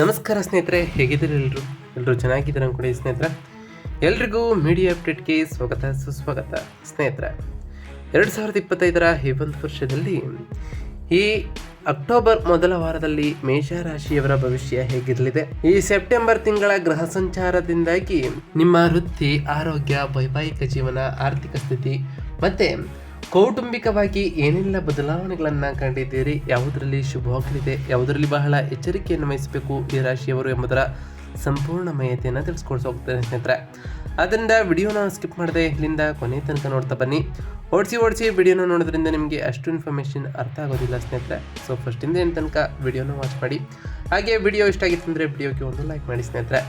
ನಮಸ್ಕಾರ ಸ್ನೇಹಿತರೆ, ಹೇಗಿದ್ದೀರಿ ಎಲ್ಲರೂ ಎಲ್ಲರೂ ಚೆನ್ನಾಗಿದ್ದೀರ ಅನ್ಕೊಡಿ ಸ್ನೇಹಿತರ? ಎಲ್ರಿಗೂ ಮೀಡಿಯಾ ಅಪ್ಡೇಟ್ಗೆ ಸ್ವಾಗತ, ಸುಸ್ವಾಗತ. ಸ್ನೇಹಿತರೆ, ಎರಡು ಸಾವಿರದ ಇಪ್ಪತ್ತೈದರ ಈ ಒಂದು ವರ್ಷದಲ್ಲಿ ಈ ಅಕ್ಟೋಬರ್ ಮೊದಲ ವಾರದಲ್ಲಿ ಮೇಷರಾಶಿಯವರ ಭವಿಷ್ಯ ಹೇಗಿರಲಿದೆ? ಈ ಸೆಪ್ಟೆಂಬರ್ ತಿಂಗಳ ಗ್ರಹ ಸಂಚಾರದಿಂದಾಗಿ ನಿಮ್ಮ ವೃತ್ತಿ, ಆರೋಗ್ಯ, ವೈವಾಹಿಕ ಜೀವನ, ಆರ್ಥಿಕ ಸ್ಥಿತಿ ಮತ್ತೆ ಕೌಟುಂಬಿಕವಾಗಿ ಏನೆಲ್ಲ ಬದಲಾವಣೆಗಳನ್ನು ಕಂಡಿದ್ದೀರಿ? ಯಾವುದರಲ್ಲಿ ಶುಭವಾಗಲಿದೆ ಯಾವುದರಲ್ಲಿ ಬಹಳ ಎಚ್ಚರಿಕೆಯನ್ನು ವಹಿಸಬೇಕು ಈ ರಾಶಿಯವರು ಎಂಬುದರ ಸಂಪೂರ್ಣ ಮಾಹಿತಿಯನ್ನು ತಿಳಿಸ್ಕೊಡ್ತಾ ಹೋಗ್ತೇನೆ ಸ್ನೇಹಿತರೆ. ಆದ್ದರಿಂದ ವಿಡಿಯೋನ ಸ್ಕಿಪ್ ಮಾಡದೆ ಇಲ್ಲಿಂದ ಕೊನೆ ತನಕ ನೋಡ್ತಾ ಬನ್ನಿ. ಓಡಿಸಿ ಓಡಿಸಿ ವಿಡಿಯೋನ ನೋಡೋದ್ರಿಂದ ನಿಮಗೆ ಅಷ್ಟು ಇನ್ಫಾರ್ಮೇಷನ್ ಅರ್ಥ ಆಗೋದಿಲ್ಲ ಸ್ನೇಹಿತರೆ. ಸೊ ಫಸ್ಟಿಂದ ಏನು ತನಕ ವಿಡಿಯೋನ ವಾಚ್ ಮಾಡಿ. ಹಾಗೆ ವಿಡಿಯೋ ಇಷ್ಟ ಆಗಿತ್ತು ಅಂದರೆ ವಿಡಿಯೋಗೆ ಒಂದು ಲೈಕ್ ಮಾಡಿ ಸ್ನೇಹಿತರೆ.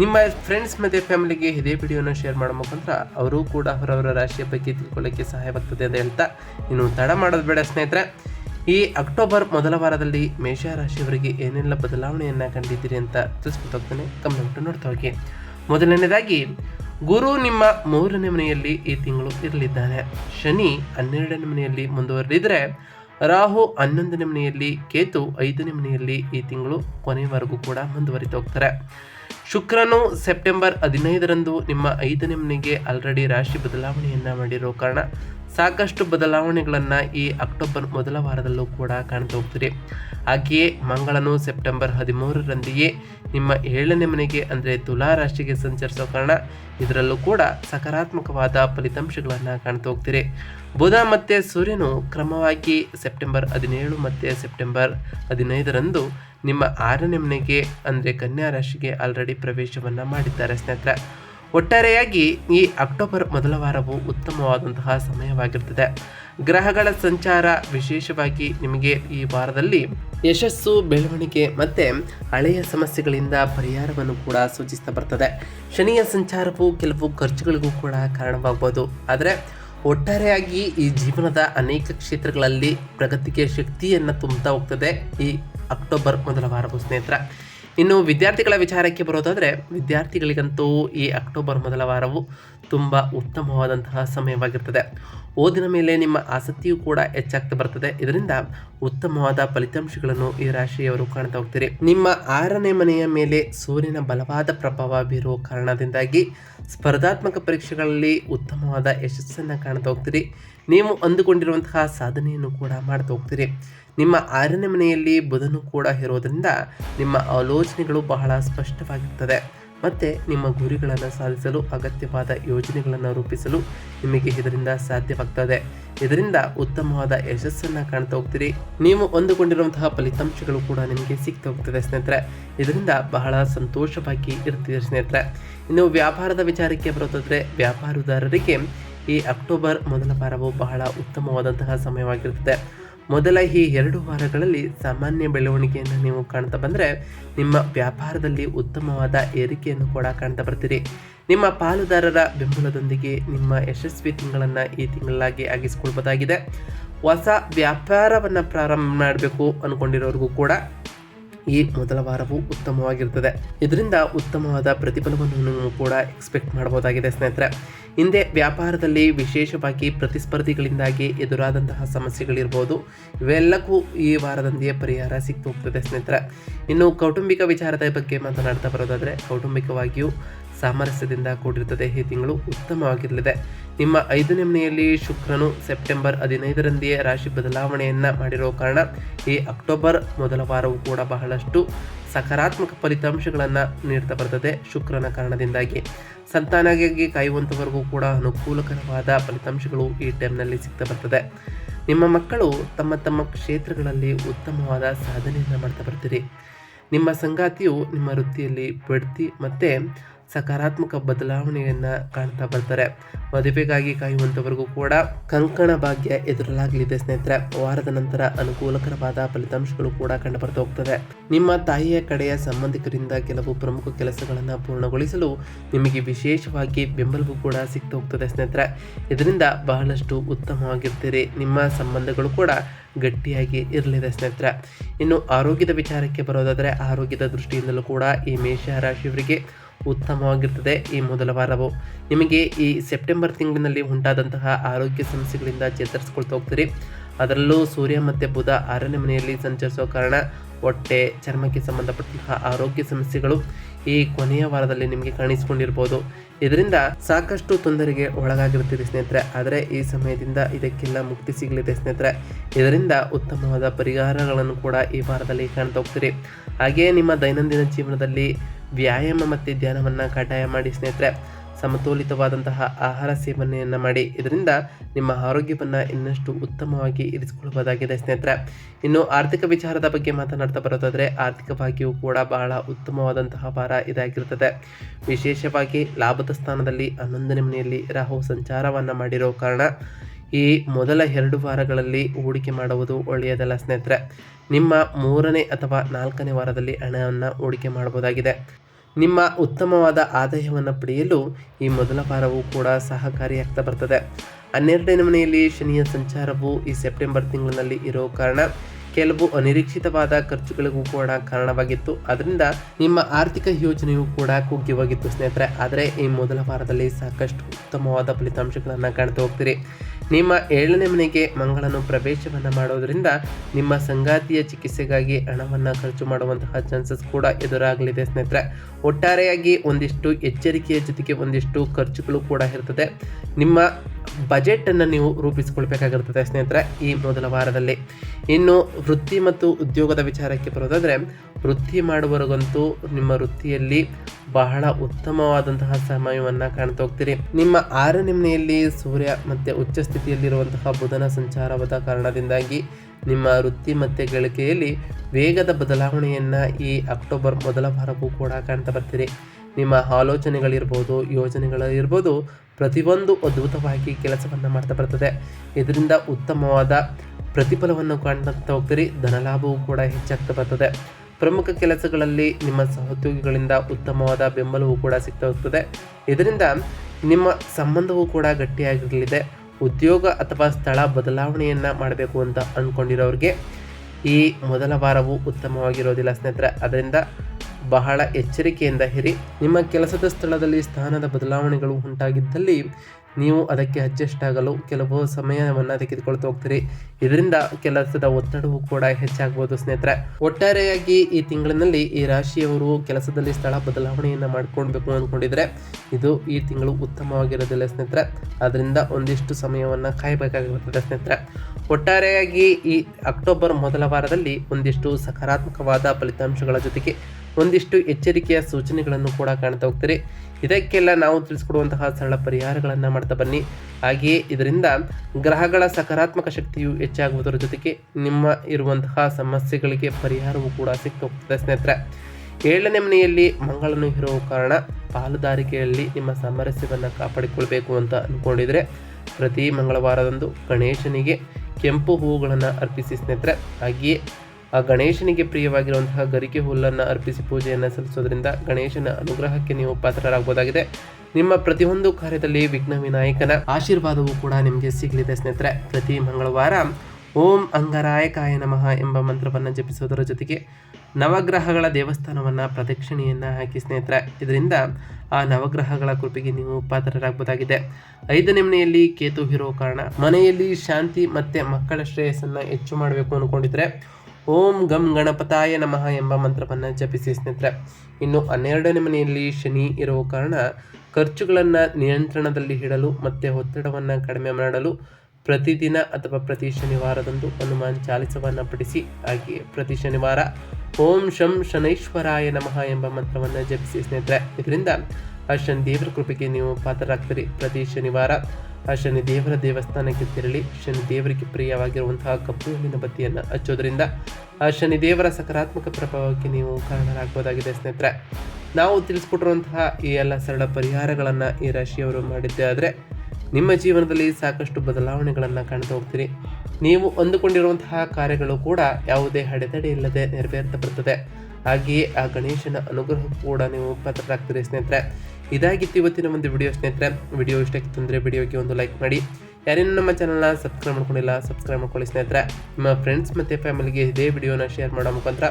ನಿಮ್ಮ ಫ್ರೆಂಡ್ಸ್ ಮತ್ತು ಫ್ಯಾಮಿಲಿಗೆ ಇದೇ ವಿಡಿಯೋನ ಶೇರ್ ಮಾಡೋ ಮುಖಾಂತರ ಅವರು ಕೂಡ ಅವರವರ ರಾಶಿಯ ಬಗ್ಗೆ ತಿಳ್ಕೊಳ್ಳೋಕ್ಕೆ ಸಹಾಯವಾಗ್ತದೆ ಅಂತ ಹೇಳ್ತಾ ಇನ್ನು ತಡ ಮಾಡೋದು ಬೇಡ ಸ್ನೇಹಿತರೆ. ಈ ಅಕ್ಟೋಬರ್ ಮೊದಲ ವಾರದಲ್ಲಿ ಮೇಷರಾಶಿಯವರಿಗೆ ಏನೆಲ್ಲ ಬದಲಾವಣೆಯನ್ನು ಕಂಡಿದ್ದೀರಿ ಅಂತ ತಿಳಿಸ್ಬಿಟ್ಟೋಗ್ತಾನೆ ಹೋಗ್ತಾನೆ. ಕಮೆಂಟ್ ನೋಡ್ತಾ ಹೋಗಿ. ಮೊದಲನೇದಾಗಿ, ಗುರು ನಿಮ್ಮ ಮೂರನೇ ಮನೆಯಲ್ಲಿ ಈ ತಿಂಗಳು ಇರಲಿದ್ದಾನೆ. ಶನಿ ಹನ್ನೆರಡನೇ ಮನೆಯಲ್ಲಿ ಮುಂದುವರೆದಿದ್ರೆ, ರಾಹು ಹನ್ನೊಂದನೇ ಮನೆಯಲ್ಲಿ, ಕೇತು ಐದನೇ ಮನೆಯಲ್ಲಿ ಈ ತಿಂಗಳು ಕೊನೆಯವರೆಗೂ ಕೂಡ ಮುಂದುವರಿತಾ ಹೋಗ್ತಾರೆ. ಶುಕ್ರನು ಸೆಪ್ಟೆಂಬರ್ ಹದಿನೈದರಂದು ನಿಮ್ಮ ಐದನೇ ಮನೆಗೆ ಆಲ್ರೆಡಿ ರಾಶಿ ಬದಲಾವಣೆಯನ್ನ ಮಾಡಿರೋ ಕಾರಣ ಸಾಕಷ್ಟು ಬದಲಾವಣೆಗಳನ್ನು ಈ ಅಕ್ಟೋಬರ್ ಮೊದಲ ವಾರದಲ್ಲೂ ಕೂಡ ಕಾಣ್ತಾ ಹೋಗ್ತೀರಿ ಹಾಗೆಯೇ ಮಂಗಳನು ಸೆಪ್ಟೆಂಬರ್ ಹದಿಮೂರರಂತೆಯೇ ನಿಮ್ಮ ಏಳನೇ ಮನೆಗೆ, ಅಂದರೆ ತುಲಾ ರಾಶಿಗೆ ಸಂಚರಿಸೋ ಕಾರಣ ಇದರಲ್ಲೂ ಕೂಡ ಸಕಾರಾತ್ಮಕವಾದ ಫಲಿತಾಂಶಗಳನ್ನು ಕಾಣ್ತಾ ಹೋಗ್ತೀರಿ ಬುಧ ಮತ್ತು ಸೂರ್ಯನು ಕ್ರಮವಾಗಿ ಸೆಪ್ಟೆಂಬರ್ ಹದಿನೇಳು ಮತ್ತು ಸೆಪ್ಟೆಂಬರ್ ಹದಿನೈದರಂದು ನಿಮ್ಮ ಆರನೇ ಮನೆಗೆ, ಅಂದರೆ ಕನ್ಯಾ ರಾಶಿಗೆ ಆಲ್ರೆಡಿ ಪ್ರವೇಶವನ್ನು ಮಾಡಿದ್ದಾರೆ ಸ್ನೇಹಿತರೆ. ಒಟ್ಟಾರೆಯಾಗಿ ಈ ಅಕ್ಟೋಬರ್ ಮೊದಲ ವಾರವು ಉತ್ತಮವಾದಂತಹ ಸಮಯವಾಗಿರ್ತದೆ ಗ್ರಹಗಳ ಸಂಚಾರ ವಿಶೇಷವಾಗಿ ನಿಮಗೆ ಈ ವಾರದಲ್ಲಿ ಯಶಸ್ಸು, ಬೆಳವಣಿಗೆ ಮತ್ತು ಹಳೆಯ ಸಮಸ್ಯೆಗಳಿಂದ ಪರಿಹಾರವನ್ನು ಕೂಡ ಸೂಚಿಸ್ತಾ ಬರ್ತದೆ. ಶನಿಯ ಸಂಚಾರವು ಕೆಲವು ಖರ್ಚುಗಳಿಗೂ ಕೂಡ ಕಾರಣವಾಗ್ಬೋದು. ಆದರೆ ಒಟ್ಟಾರೆಯಾಗಿ ಈ ಜೀವನದ ಅನೇಕ ಕ್ಷೇತ್ರಗಳಲ್ಲಿ ಪ್ರಗತಿಗೆ ಶಕ್ತಿಯನ್ನು ತುಂಬುತ್ತಾ ಹೋಗ್ತದೆ ಈ ಅಕ್ಟೋಬರ್ ಮೊದಲ ವಾರವು ಸ್ನೇಹಿತರ. ಇನ್ನು ವಿದ್ಯಾರ್ಥಿಗಳ ವಿಚಾರಕ್ಕೆ ಬರೋದಾದರೆ, ವಿದ್ಯಾರ್ಥಿಗಳಿಗಂತೂ ಈ ಅಕ್ಟೋಬರ್ ಮೊದಲ ವಾರವು ತುಂಬ ಉತ್ತಮವಾದಂತಹ ಸಮಯವಾಗಿರ್ತದೆ. ಓದಿನ ಮೇಲೆ ನಿಮ್ಮ ಆಸಕ್ತಿಯು ಕೂಡ ಹೆಚ್ಚಾಗ್ತಾ ಬರ್ತದೆ. ಇದರಿಂದ ಉತ್ತಮವಾದ ಫಲಿತಾಂಶಗಳನ್ನು ಈ ರಾಶಿಯವರು ಕಾಣ್ತಾ ಹೋಗ್ತೀರಿ. ನಿಮ್ಮ ಆರನೇ ಮನೆಯ ಮೇಲೆ ಸೂರ್ಯನ ಬಲವಾದ ಪ್ರಭಾವ ಬೀರುವ ಕಾರಣದಿಂದಾಗಿ ಸ್ಪರ್ಧಾತ್ಮಕ ಪರೀಕ್ಷೆಗಳಲ್ಲಿ ಉತ್ತಮವಾದ ಯಶಸ್ಸನ್ನು ಕಾಣ್ತಾ ಹೋಗ್ತೀರಿ. ನೀವು ಅಂದುಕೊಂಡಿರುವಂತಹ ಸಾಧನೆಯನ್ನು ಕೂಡ ಮಾಡ್ತಾ ಹೋಗ್ತೀರಿ. ನಿಮ್ಮ ಆರನೇ ಮನೆಯಲ್ಲಿ ಬುಧನು ಕೂಡ ಇರೋದರಿಂದ ನಿಮ್ಮ ಆಲೋಚನೆಗಳು ಬಹಳ ಸ್ಪಷ್ಟವಾಗಿರ್ತದೆ. ಮತ್ತು ನಿಮ್ಮ ಗುರಿಗಳನ್ನು ಸಾಧಿಸಲು ಅಗತ್ಯವಾದ ಯೋಜನೆಗಳನ್ನು ರೂಪಿಸಲು ನಿಮಗೆ ಇದರಿಂದ ಸಾಧ್ಯವಾಗ್ತದೆ. ಇದರಿಂದ ಉತ್ತಮವಾದ ಯಶಸ್ಸನ್ನು ಕಾಣ್ತಾ ಹೋಗ್ತೀರಿ. ನೀವು ಹೊಂದಿಕೊಂಡಿರುವಂತಹ ಫಲಿತಾಂಶಗಳು ಕೂಡ ನಿಮಗೆ ಸಿಗ್ತಾ ಹೋಗ್ತದೆ ಸ್ನೇಹಿತರೆ. ಇದರಿಂದ ಬಹಳ ಸಂತೋಷವಾಗಿ ಇರ್ತೀರಿ ಸ್ನೇಹಿತರೆ. ಇನ್ನು ವ್ಯಾಪಾರದ ವಿಚಾರಕ್ಕೆ ಬರೋದಾದರೆ, ವ್ಯಾಪಾರದಾರರಿಗೆ ಈ ಅಕ್ಟೋಬರ್ ಮೊದಲ ವಾರವು ಬಹಳ ಉತ್ತಮವಾದಂತಹ ಸಮಯವಾಗಿರುತ್ತದೆ ಮೊದಲ ಈ ಎರಡು ವಾರಗಳಲ್ಲಿ ಸಾಮಾನ್ಯ ಬೆಳವಣಿಗೆಯನ್ನು ನೀವು ಕಾಣ್ತಾ ಬಂದರೆ ನಿಮ್ಮ ವ್ಯಾಪಾರದಲ್ಲಿ ಉತ್ತಮವಾದ ಏರಿಕೆಯನ್ನು ಕೂಡ ಕಾಣ್ತಾ ಬರ್ತೀರಿ. ನಿಮ್ಮ ಪಾಲುದಾರರ ಬೆಂಬಲದೊಂದಿಗೆ ನಿಮ್ಮ ಯಶಸ್ವಿ ತಿಂಗಳನ್ನು ಈ ತಿಂಗಳಾಗಿ ಆಗಿಸ್ಕೊಳ್ಬೋದಾಗಿದೆ. ಹೊಸ ವ್ಯಾಪಾರವನ್ನು ಪ್ರಾರಂಭ ಮಾಡಬೇಕು ಅಂದ್ಕೊಂಡಿರೋರಿಗೂ ಕೂಡ ಈ ಮೊದಲ ವಾರವು ಉತ್ತಮವಾಗಿರ್ತದೆ. ಇದರಿಂದ ಉತ್ತಮವಾದ ಪ್ರತಿಫಲವನ್ನು ನೀವು ಕೂಡ ಎಕ್ಸ್ಪೆಕ್ಟ್ ಮಾಡಬಹುದಾಗಿದೆ ಸ್ನೇಹಿತರೆ. ಹಿಂದೆ ವ್ಯಾಪಾರದಲ್ಲಿ ವಿಶೇಷವಾಗಿ ಪ್ರತಿಸ್ಪರ್ಧಿಗಳಿಂದಾಗಿ ಎದುರಾದಂತಹ ಸಮಸ್ಯೆಗಳಿರ್ಬೋದು. ಇವೆಲ್ಲಕ್ಕೂ ಈ ವಾರದಂತೆಯೇ ಪರಿಹಾರ ಸಿಕ್ತು ಹೋಗ್ತದೆ ಸ್ನೇಹಿತರೆ. ಇನ್ನು ಕೌಟುಂಬಿಕ ವಿಚಾರದ ಬಗ್ಗೆ ಮಾತನಾಡ್ತಾ ಬರೋದಾದರೆ ಕೌಟುಂಬಿಕವಾಗಿಯೂ ಸಾಮರಸ್ಯದಿಂದ ಕೂಡಿರ್ತದೆ ಈ ತಿಂಗಳು ಉತ್ತಮವಾಗಿರಲಿದೆ. ನಿಮ್ಮ ಐದನೇ ಮನೆಯಲ್ಲಿ ಶುಕ್ರನು ಸೆಪ್ಟೆಂಬರ್ ಹದಿನೈದರಂದೆಯೇ ರಾಶಿ ಬದಲಾವಣೆಯನ್ನು ಮಾಡಿರೋ ಕಾರಣ ಈ ಅಕ್ಟೋಬರ್ ಮೊದಲ ವಾರವೂ ಕೂಡ ಬಹಳಷ್ಟು ಸಕಾರಾತ್ಮಕ ಫಲಿತಾಂಶಗಳನ್ನು ನೀಡ್ತಾ ಬರ್ತದೆ ಶುಕ್ರನ ಕಾರಣದಿಂದಾಗಿ. ಸಂತಾನಗಾಗಿ ಕಾಯುವಂಥವರೆಗೂ ಕೂಡ ಅನುಕೂಲಕರವಾದ ಫಲಿತಾಂಶಗಳು ಈ ಟೈಮ್ನಲ್ಲಿ ಸಿಗ್ತಾ ಬರ್ತದೆ. ನಿಮ್ಮ ಮಕ್ಕಳು ತಮ್ಮ ತಮ್ಮ ಕ್ಷೇತ್ರಗಳಲ್ಲಿ ಉತ್ತಮವಾದ ಸಾಧನೆಯನ್ನು ಮಾಡ್ತಾ ಬರ್ತೀರಿ. ನಿಮ್ಮ ಸಂಗಾತಿಯು ನಿಮ್ಮ ವೃತ್ತಿಯಲ್ಲಿ ಬಡ್ತಿ ಮತ್ತು ಸಕಾರಾತ್ಮಕ ಬದಲಾವಣೆಯನ್ನು ಕಾಣ್ತಾ ಬರ್ತಾರೆ. ಮದುವೆಗಾಗಿ ಕಾಯುವಂಥವರೆಗೂ ಕೂಡ ಕಂಕಣ ಭಾಗ್ಯ ಎದುರಲಾಗಲಿದೆ ಸ್ನೇಹಿತರೆ. ವಾರದ ನಂತರ ಅನುಕೂಲಕರವಾದ ಫಲಿತಾಂಶಗಳು ಕೂಡ ಕಂಡು ಬರ್ತಾ ಹೋಗ್ತದೆ. ನಿಮ್ಮ ತಾಯಿಯ ಕಡೆಯ ಸಂಬಂಧಿಕರಿಂದ ಕೆಲವು ಪ್ರಮುಖ ಕೆಲಸಗಳನ್ನು ಪೂರ್ಣಗೊಳಿಸಲು ನಿಮಗೆ ವಿಶೇಷವಾಗಿ ಬೆಂಬಲವೂ ಕೂಡ ಸಿಗ್ತಾ ಹೋಗ್ತದೆ ಸ್ನೇಹಿತರೆ. ಇದರಿಂದ ಬಹಳಷ್ಟು ಉತ್ತಮವಾಗಿರ್ತೀರಿ. ನಿಮ್ಮ ಸಂಬಂಧಗಳು ಕೂಡ ಗಟ್ಟಿಯಾಗಿ ಇರಲಿದೆ ಸ್ನೇಹಿತರೆ. ಇನ್ನು ಆರೋಗ್ಯದ ವಿಚಾರಕ್ಕೆ ಬರೋದಾದರೆ ಆರೋಗ್ಯದ ದೃಷ್ಟಿಯಿಂದಲೂ ಕೂಡ ಈ ಮೇಷ ರಾಶಿಯವರಿಗೆ ಉತ್ತಮವಾಗಿರ್ತದೆ ಈ ಮೊದಲ ವಾರವು. ನಿಮಗೆ ಈ ಸೆಪ್ಟೆಂಬರ್ ತಿಂಗಳಿನಲ್ಲಿ ಉಂಟಾದಂತಹ ಆರೋಗ್ಯ ಸಮಸ್ಯೆಗಳಿಂದ ಚೇತರಿಸ್ಕೊಳ್ತಾ ಹೋಗ್ತೀರಿ. ಅದರಲ್ಲೂ ಸೂರ್ಯ ಮತ್ತು ಬುಧ ಆರನೇ ಮನೆಯಲ್ಲಿ ಸಂಚರಿಸೋ ಕಾರಣ ಹೊಟ್ಟೆ, ಚರ್ಮಕ್ಕೆ ಸಂಬಂಧಪಟ್ಟಂತಹ ಆರೋಗ್ಯ ಸಮಸ್ಯೆಗಳು ಈ ಕೊನೆಯ ವಾರದಲ್ಲಿ ನಿಮಗೆ ಕಾಣಿಸಿಕೊಂಡಿರ್ಬೋದು. ಇದರಿಂದ ಸಾಕಷ್ಟು ತೊಂದರೆಗೆ ಒಳಗಾಗಿರ್ತೀರಿ ಸ್ನೇಹಿತರೆ. ಆದರೆ ಈ ಸಮಯದಿಂದ ಇದಕ್ಕೆಲ್ಲ ಮುಕ್ತಿ ಸಿಗಲಿದೆ ಸ್ನೇಹಿತರೆ. ಇದರಿಂದ ಉತ್ತಮವಾದ ಪರಿಹಾರಗಳನ್ನು ಕೂಡ ಈ ವಾರದಲ್ಲಿ ಕಾಣ್ತಾ ಹೋಗ್ತೀರಿ. ಹಾಗೆಯೇ ನಿಮ್ಮ ದೈನಂದಿನ ಜೀವನದಲ್ಲಿ ವ್ಯಾಯಾಮ ಮತ್ತು ಧ್ಯಾನವನ್ನು ಕಡ್ಡಾಯ ಮಾಡಿ ಸ್ನೇಹಿತರೆ, ಸಮತೋಲಿತವಾದಂತಹ ಆಹಾರ ಸೇವನೆಯನ್ನು ಮಾಡಿ. ಇದರಿಂದ ನಿಮ್ಮ ಆರೋಗ್ಯವನ್ನು ಇನ್ನಷ್ಟು ಉತ್ತಮವಾಗಿ ಇರಿಸಿಕೊಳ್ಳಬಹುದಾಗಿದೆ ಸ್ನೇಹಿತರೆ. ಇನ್ನು ಆರ್ಥಿಕ ವಿಚಾರದ ಬಗ್ಗೆ ಮಾತನಾಡ್ತಾ ಬರೋದಾದರೆ, ಆರ್ಥಿಕವಾಗಿಯೂ ಕೂಡ ಬಹಳ ಉತ್ತಮವಾದಂತಹ ವಾರ ಇದಾಗಿರುತ್ತದೆ. ವಿಶೇಷವಾಗಿ ಲಾಭದ ಸ್ಥಾನದಲ್ಲಿ ಹನ್ನೊಂದನೇ ಮನೆಯಲ್ಲಿ ರಾಹು ಸಂಚಾರವನ್ನು ಮಾಡಿರೋ ಕಾರಣ ಈ ಮೊದಲ ಎರಡು ವಾರಗಳಲ್ಲಿ ಹೂಡಿಕೆ ಮಾಡುವುದು ಒಳ್ಳೆಯದಲ್ಲ ಸ್ನೇಹಿತರೆ. ನಿಮ್ಮ ಮೂರನೇ ಅಥವಾ ನಾಲ್ಕನೇ ವಾರದಲ್ಲಿ ಹಣವನ್ನು ಹೂಡಿಕೆ ಮಾಡಬಹುದಾಗಿದೆ. ನಿಮ್ಮ ಉತ್ತಮವಾದ ಆದಾಯವನ್ನು ಪಡೆಯಲು ಈ ಮೊದಲ ವಾರವೂ ಕೂಡ ಸಹಕಾರಿಯಾಗ್ತಾ ಬರ್ತದೆ. ಹನ್ನೆರಡನೇ ಮನೆಯಲ್ಲಿ ಶನಿಯ ಸಂಚಾರವು ಈ ಸೆಪ್ಟೆಂಬರ್ ತಿಂಗಳಿನಲ್ಲಿ ಇರೋ ಕಾರಣ ಕೆಲವು ಅನಿರೀಕ್ಷಿತವಾದ ಖರ್ಚುಗಳಿಗೂ ಕೂಡ ಕಾರಣವಾಗಿತ್ತು. ಅದರಿಂದ ನಿಮ್ಮ ಆರ್ಥಿಕ ಯೋಜನೆಯು ಕೂಡ ಕುಗ್ಗಿ ಹೋಗಿತ್ತು ಸ್ನೇಹಿತರೆ. ಆದರೆ ಈ ಮೊದಲ ವಾರದಲ್ಲಿ ಸಾಕಷ್ಟು ಉತ್ತಮವಾದ ಫಲಿತಾಂಶಗಳನ್ನು ಕಾಣ್ತಾ ಹೋಗ್ತೀರಿ. ನಿಮ್ಮ ಏಳನೇ ಮನೆಗೆ ಮಂಗಳನು ಪ್ರವೇಶವನ್ನು ಮಾಡೋದರಿಂದ ನಿಮ್ಮ ಸಂಗಾತಿಯ ಚಿಕಿತ್ಸೆಗಾಗಿ ಹಣವನ್ನು ಖರ್ಚು ಮಾಡುವಂತಹ ಚಾನ್ಸಸ್ ಕೂಡ ಎದುರಾಗಲಿದೆ ಸ್ನೇಹಿತರೆ. ಒಟ್ಟಾರೆಯಾಗಿ ಒಂದಿಷ್ಟು ಎಚ್ಚರಿಕೆಯ ಜೊತೆಗೆ ಒಂದಿಷ್ಟು ಖರ್ಚುಗಳು ಕೂಡ ಇರ್ತದೆ. ನಿಮ್ಮ ಬಜೆಟನ್ನು ನೀವು ರೂಪಿಸಿಕೊಳ್ಬೇಕಾಗಿರ್ತದೆ ಸ್ನೇಹಿತರೆ ಈ ಮೊದಲ ವಾರದಲ್ಲಿ. ಇನ್ನು ವೃತ್ತಿ ಮತ್ತು ಉದ್ಯೋಗದ ವಿಚಾರಕ್ಕೆ ಬರೋದಾದರೆ, ವೃತ್ತಿ ಮಾಡುವವರೆಗಂತೂ ನಿಮ್ಮ ವೃತ್ತಿಯಲ್ಲಿ ಬಹಳ ಉತ್ತಮವಾದಂತಹ ಸಮಯವನ್ನು ಕಾಣ್ತಾ ಹೋಗ್ತೀರಿ. ನಿಮ್ಮ ಆರನೇ ಮನೆಯಲ್ಲಿ ಸೂರ್ಯ ಮತ್ತು ಉಚ್ಚ ಸ್ಥಿತಿಯಲ್ಲಿರುವಂತಹ ಬುಧನ ಸಂಚಾರವಾದ ಕಾರಣದಿಂದಾಗಿ ನಿಮ್ಮ ವೃತ್ತಿ ಮತ್ತು ಗಳಿಕೆಯಲ್ಲಿ ವೇಗದ ಬದಲಾವಣೆಯನ್ನು ಈ ಅಕ್ಟೋಬರ್ ಮೊದಲ ವಾರಕ್ಕೂ ಕೂಡ ಕಾಣ್ತಾ ಬರ್ತೀರಿ. ನಿಮ್ಮ ಆಲೋಚನೆಗಳಿರ್ಬೋದು ಯೋಜನೆಗಳಿರ್ಬೋದು ಪ್ರತಿಯೊಂದು ಅದ್ಭುತವಾಗಿ ಕೆಲಸವನ್ನು ಮಾಡ್ತಾ ಬರ್ತದೆ. ಇದರಿಂದ ಉತ್ತಮವಾದ ಪ್ರತಿಫಲವನ್ನು ಕಾಣ್ತಾ ಹೋಗ್ತೀರಿ, ಧನಲಾಭವೂ ಕೂಡ ಹೆಚ್ಚಾಗ್ತಾ ಬರ್ತದೆ. ಪ್ರಮುಖ ಕೆಲಸಗಳಲ್ಲಿ ನಿಮ್ಮ ಸಹೋದ್ಯೋಗಿಗಳಿಂದ ಉತ್ತಮವಾದ ಬೆಂಬಲವೂ ಕೂಡ ಸಿಗ್ತಾ ಹೋಗ್ತದೆ. ಇದರಿಂದ ನಿಮ್ಮ ಸಂಬಂಧವೂ ಕೂಡ ಗಟ್ಟಿಯಾಗಿರಲಿದೆ. ಉದ್ಯೋಗ ಅಥವಾ ಸ್ಥಳ ಬದಲಾವಣೆಯನ್ನು ಮಾಡಬೇಕು ಅಂತ ಅಂದ್ಕೊಂಡಿರೋರಿಗೆ ಈ ಮೊದಲ ವಾರವು ಉತ್ತಮವಾಗಿರೋದಿಲ್ಲ ಸ್ನೇಹಿತರೆ. ಅದರಿಂದ ಬಹಳ ಎಚ್ಚರಿಕೆಯಿಂದ ಹೇರಿ ನಿಮ್ಮ ಕೆಲಸದ ಸ್ಥಳದಲ್ಲಿ ಸ್ಥಾನದ ಬದಲಾವಣೆಗಳು ಉಂಟಾಗಿದ್ದಲ್ಲಿ ನೀವು ಅದಕ್ಕೆ ಅಡ್ಜಸ್ಟ್ ಆಗಲು ಕೆಲವು ಸಮಯವನ್ನು ತೆಗೆದುಕೊಳ್ತಾ ಹೋಗ್ತೀರಿ. ಇದರಿಂದ ಕೆಲಸದ ಒತ್ತಡವು ಕೂಡ ಹೆಚ್ಚಾಗಬಹುದು ಸ್ನೇಹಿತರೆ. ಒಟ್ಟಾರೆಯಾಗಿ ಈ ತಿಂಗಳಿನಲ್ಲಿ ಈ ರಾಶಿಯವರು ಕೆಲಸದಲ್ಲಿ ಸ್ಥಳ ಬದಲಾವಣೆಯನ್ನು ಮಾಡ್ಕೊಳ್ಬೇಕು ಅಂದ್ಕೊಂಡಿದ್ರೆ ಇದು ಈ ತಿಂಗಳು ಉತ್ತಮವಾಗಿರೋದಿಲ್ಲ ಸ್ನೇಹಿತರೆ. ಅದರಿಂದ ಒಂದಿಷ್ಟು ಸಮಯವನ್ನು ಕಾಯಬೇಕಾಗಿರುತ್ತದೆ ಸ್ನೇಹಿತರೆ. ಒಟ್ಟಾರೆಯಾಗಿ ಈ ಅಕ್ಟೋಬರ್ ಮೊದಲ ವಾರದಲ್ಲಿ ಒಂದಿಷ್ಟು ಸಕಾರಾತ್ಮಕವಾದ ಫಲಿತಾಂಶಗಳ ಜೊತೆಗೆ ಒಂದಿಷ್ಟು ಎಚ್ಚರಿಕೆಯ ಸೂಚನೆಗಳನ್ನು ಕೂಡ ಕಾಣ್ತಾ ಹೋಗ್ತಾರೆ ಇದಕ್ಕೆಲ್ಲ ನಾವು ತಿಳಿಸ್ಕೊಡುವಂತಹ ಸರಳ ಪರಿಹಾರಗಳನ್ನು ಮಾಡ್ತಾ ಬನ್ನಿ. ಹಾಗೆಯೇ ಇದರಿಂದ ಗ್ರಹಗಳ ಸಕಾರಾತ್ಮಕ ಶಕ್ತಿಯು ಹೆಚ್ಚಾಗುವುದರ ಜೊತೆಗೆ ನಿಮ್ಮ ಇರುವಂತಹ ಸಮಸ್ಯೆಗಳಿಗೆ ಪರಿಹಾರವೂ ಕೂಡ ಸಿಕ್ಕೋಗ್ತದೆ ಸ್ನೇಹಿತರೆ. ಏಳನೇ ಮನೆಯಲ್ಲಿ ಮಂಗಳನು ಇರುವ ಕಾರಣ ಪಾಲುದಾರಿಕೆಯಲ್ಲಿ ನಿಮ್ಮ ಸಾಮರಸ್ಯವನ್ನು ಕಾಪಾಡಿಕೊಳ್ಬೇಕು ಅಂತ ಅಂದ್ಕೊಂಡಿದ್ರೆ ಪ್ರತಿ ಮಂಗಳವಾರದಂದು ಗಣೇಶನಿಗೆ ಕೆಂಪು ಹೂವುಗಳನ್ನು ಅರ್ಪಿಸಿ ಸ್ನೇಹಿತರೆ. ಹಾಗೆಯೇ ಆ ಗಣೇಶನಿಗೆ ಪ್ರಿಯವಾಗಿರುವಂತಹ ಗರಿಕೆ ಹುಲ್ಲನ್ನು ಅರ್ಪಿಸಿ ಪೂಜೆಯನ್ನು ಸಲ್ಲಿಸೋದ್ರಿಂದ ಗಣೇಶನ ಅನುಗ್ರಹಕ್ಕೆ ನೀವು ಪಾತ್ರರಾಗಬಹುದಾಗಿದೆ. ನಿಮ್ಮ ಪ್ರತಿಯೊಂದು ಕಾರ್ಯದಲ್ಲಿ ವಿಘ್ನ ವಿನಾಯಕನ ಆಶೀರ್ವಾದವೂ ಕೂಡ ನಿಮಗೆ ಸಿಗಲಿದೆ ಸ್ನೇಹಿತರೆ. ಪ್ರತಿ ಮಂಗಳವಾರ ಓಂ ಅಂಗರಾಯಕಾಯ ನಮಃ ಎಂಬ ಮಂತ್ರವನ್ನು ಜಪಿಸೋದರ ಜೊತೆಗೆ ನವಗ್ರಹಗಳ ದೇವಸ್ಥಾನವನ್ನು ಪ್ರದಕ್ಷಿಣೆಯನ್ನು ಹಾಕಿ ಸ್ನೇಹಿತರೆ. ಇದರಿಂದ ಆ ನವಗ್ರಹಗಳ ಕೃಪೆಗೆ ನೀವು ಪಾತ್ರರಾಗಬಹುದಾಗಿದೆ. ಐದನೇ ಮನೆಯಲ್ಲಿ ಕೇತು ಇರೋ ಕಾರಣ. ಮನೆಯಲ್ಲಿ ಶಾಂತಿ ಮತ್ತು ಮಕ್ಕಳ ಶ್ರೇಯಸ್ಸನ್ನು ಹೆಚ್ಚು ಮಾಡಬೇಕು ಅಂದ್ಕೊಂಡಿದ್ರೆ ಓಂ ಗಂ ಗಣಪತಾಯ ನಮಃ ಎಂಬ ಮಂತ್ರವನ್ನು ಜಪಿಸಿ ಸ್ನೇಹಿತರೆ. ಇನ್ನು ಹನ್ನೆರಡನೇ ಮನೆಯಲ್ಲಿ ಶನಿ ಇರುವ ಕಾರಣ ಖರ್ಚುಗಳನ್ನು ನಿಯಂತ್ರಣದಲ್ಲಿ ಇಡಲು ಮತ್ತು ಒತ್ತಡವನ್ನು ಕಡಿಮೆ ಮಾಡಲು ಪ್ರತಿದಿನ ಅಥವಾ ಪ್ರತಿ ಶನಿವಾರದಂದು ಹನುಮಾನ್ ಚಾಲಿಸವನ್ನು ಪಡಿಸಿ ಹಾಗೆಯೇ ಪ್ರತಿ ಶನಿವಾರ ಓಂ ಶಂ ಶನೈಶ್ವರಾಯ ನಮಃ ಎಂಬ ಮಂತ್ರವನ್ನು ಜಪಿಸಿ ಸ್ನೇಹಿತರೆ. ಇದರಿಂದ ಆ ಶನಿ ದೇವರ ಕೃಪೆಗೆ ನೀವು ಪಾತ್ರರಾಗ್ತೀರಿ. ಪ್ರತಿ ಶನಿವಾರ ಆ ದೇವರ ದೇವಸ್ಥಾನಕ್ಕೆ ತೆರಳಿ ಶನಿ ದೇವರಿಗೆ ಪ್ರಿಯವಾಗಿರುವಂತಹ ಕಪ್ಪು ಹಣ್ಣಿನ ಬತ್ತಿಯನ್ನು ಹಚ್ಚೋದ್ರಿಂದ ಆ ಶನಿ ದೇವರ ಸಕಾರಾತ್ಮಕ ಪ್ರಭಾವಕ್ಕೆ ನೀವು ಕಾರಣರಾಗಬಹುದಾಗಿದೆ ಸ್ನೇಹಿತರೆ. ನಾವು ತಿಳಿಸ್ಕೊಟ್ಟಿರುವಂತಹ ಈ ಎಲ್ಲ ಸರಳ ಪರಿಹಾರಗಳನ್ನು ಈ ರಾಶಿಯವರು ಮಾಡಿದ್ದೇ ಆದರೆ ನಿಮ್ಮ ಜೀವನದಲ್ಲಿ ಸಾಕಷ್ಟು ಬದಲಾವಣೆಗಳನ್ನು ಕಾಣ್ತಾ ಹೋಗ್ತೀರಿ. ನೀವು ಅಂದುಕೊಂಡಿರುವಂತಹ ಕಾರ್ಯಗಳು ಕೂಡ ಯಾವುದೇ ಅಡೆತಡೆ ಇಲ್ಲದೆ ನೆರವೇರ್ತಾ ಬರ್ತದೆ. ಹಾಗೆಯೇ ಆ ಗಣೇಶನ ಅನುಗ್ರಹ ಕೂಡ ನೀವು ಪಾತ್ರರಾಗ್ತೀರಿ ಸ್ನೇಹಿತರೆ. ಇದಾಗಿತ್ತು ಇವತ್ತಿನ ಒಂದು ವಿಡಿಯೋ ಸ್ನೇಹಿತರೆ ವಿಡಿಯೋ ಇಷ್ಟ ಆಗಿತ್ತು ಅಂದರೆ ವಿಡಿಯೋಗೆ ಒಂದು ಲೈಕ್ ಮಾಡಿ. ಯಾರೇನು ನಮ್ಮ ಚಾನಲ್ನ ಸಬ್ಸ್ಕ್ರೈಬ್ ಮಾಡ್ಕೊಂಡಿಲ್ಲ ಸಬ್ಸ್ಕ್ರೈಬ್ ಮಾಡ್ಕೊಳ್ಳಿ ಸ್ನೇಹಿತರೆ. ನಿಮ್ಮ ಫ್ರೆಂಡ್ಸ್ ಮತ್ತು ಫ್ಯಾಮಿಲಿಗೆ ಇದೇ ವಿಡಿಯೋನ ಶೇರ್ ಮಾಡೋ ಮುಖಾಂತರ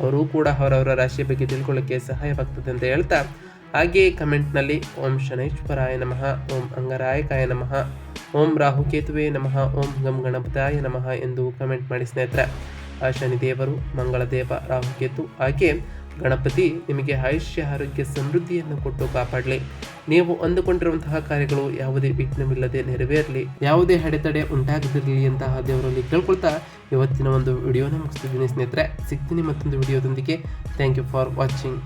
ಅವರು ಕೂಡ ಅವರವರ ರಾಶಿಯ ಬಗ್ಗೆ ತಿಳ್ಕೊಳ್ಳೋಕ್ಕೆ ಸಹಾಯವಾಗ್ತದೆ ಅಂತ ಹೇಳ್ತಾ. ಹಾಗೆಯೇ ಕಮೆಂಟ್ನಲ್ಲಿ ಓಂ ಶನೈಶ್ವರಾಯ ನಮಃ, ಓಂ ಅಂಗರಾಯಕಾಯ ನಮಃ, ಓಂ ರಾಹುಕೇತುವೆ ನಮಃ, ಓಂ ಗಂ ಗಣಪತಾಯ ನಮಃ ಎಂದು ಕಮೆಂಟ್ ಮಾಡಿ ಸ್ನೇಹಿತರೆ. ಆ ಶನಿ ದೇವರು ಮಂಗಳ ದೇವ ರಾಹುಕೇತು, ಹಾಗೆ ಗಣಪತಿ ನಿಮಗೆ ಆಯುಷ್ಯ ಆರೋಗ್ಯ ಸಮೃದ್ಧಿಯನ್ನು ಕೊಟ್ಟು ಕಾಪಾಡಲಿ. ನೀವು ಅಂದುಕೊಂಡಿರುವಂತಹ ಕಾರ್ಯಗಳು ಯಾವುದೇ ವಿಘ್ನವಿಲ್ಲದೆ ನೆರವೇರಲಿ. ಯಾವುದೇ ಅಡೆತಡೆ ಉಂಟಾಗದಿರಲಿ ಅಂತಹ ದೇವರಲ್ಲಿ ಕೇಳ್ಕೊಳ್ತಾ ಇವತ್ತಿನ ಒಂದು ವಿಡಿಯೋನ ಮುಗಿಸ್ತಿದ್ದೀನಿ ಸ್ನೇಹಿತರೆ. ಸಿಗ್ತೀನಿ ಮತ್ತೊಂದು ವಿಡಿಯೋದೊಂದಿಗೆ. Thank you for watching